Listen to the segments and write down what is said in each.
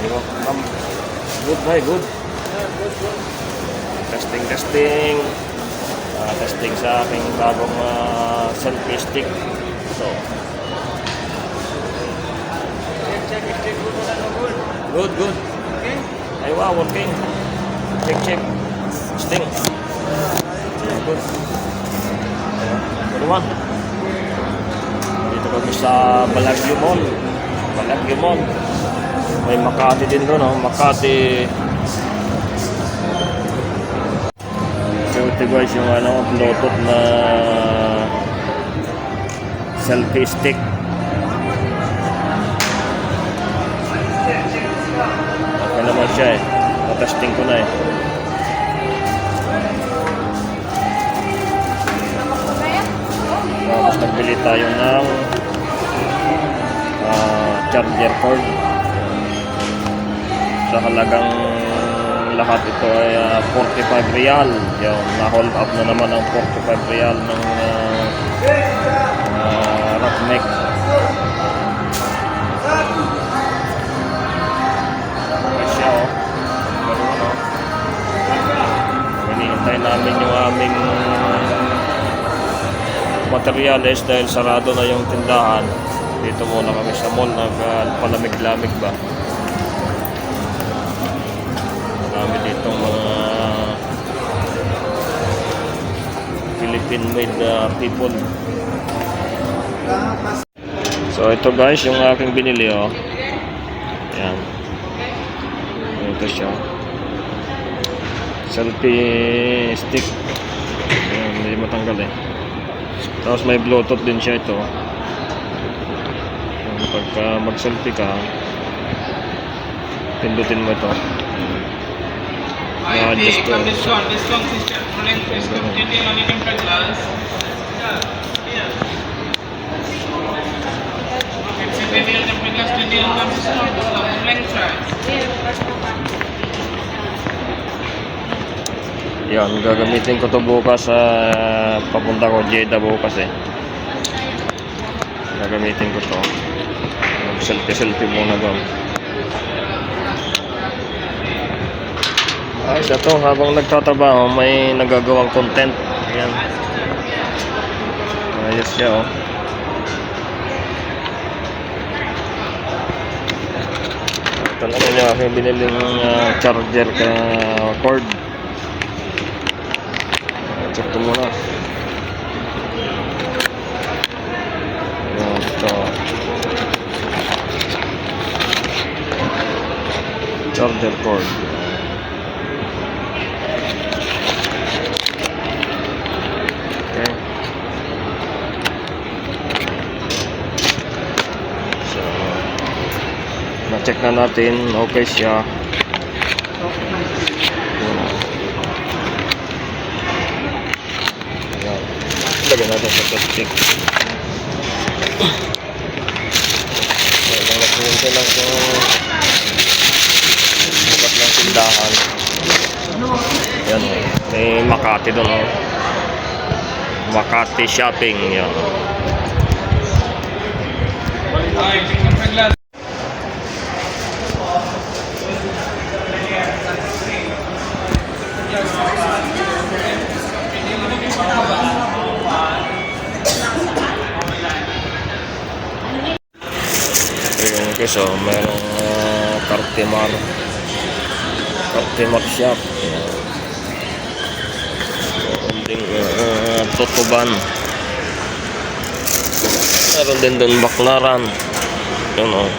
Good bye, good. Testing, testing. Ah, testing sa aking bagong ah, selfie stick. So, good, good. Ay, wow, working. Check, check. Testing. Good. Good one. Dito kami sa Balagyo Mall. Balagyo Mall. May Makati din doon, oh. Makati. So ito guys, yung ano, Bluetooth na selfie stick. Okay naman siya eh. Matesting ko na eh. Tapos nagbili tayo ng ah, charger cord. Sa halagang lahat ito ay ah, 45 real. Yung na-hold up na naman ang 45 real ng uh, uh, Rockneck. Okay siya oh. Oh. Hinihintay namin yung aming materyales dahil sarado na yung tindahan. Dito muna kami sa mall, nagpalamig-lamig ba. Marami ditong mga Philippine-made uh, people. So ito guys, yung aking binili oh. Ayan. Ito siya. Selfie stick. Ayan, hindi matanggal eh. Tapos may bluetooth din siya ito. Pagka mag-selfie ka, pindutin mo ito. I just, uh, on one, this one system, running system, peddlers, Indian system, running tracks. Yan, gagamitin ko to bukas sa papunta ko Jeddah bukas eh. Gagamitin ko to. Mag-selfie-selfie muna doon. Ayos na to, habang nagtatrabaho, may nagagawang content. Yan. Ayos siya oh. Ito naman yung aking biniling ah, charger ka cord. Check ko muna. Ayan. Charger cord. Na-check na natin. Okay siya. Lagyan natin sa plastic. Nakuhin ko lang yung bukas ng tindahan. Yan, may Makati doon. Oh. Makati Shopping. Yan. Ayun guys, oh, mayroong uh, Cartimar. Cartimar shop. Ayan. Holding uh, Totoban. Meron din doon Baklaran. Yun oh.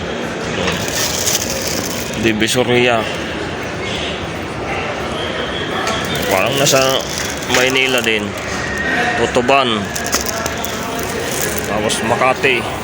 Yun. Divisoria. Parang nasa Maynila din. Totoban. Tapos Makati.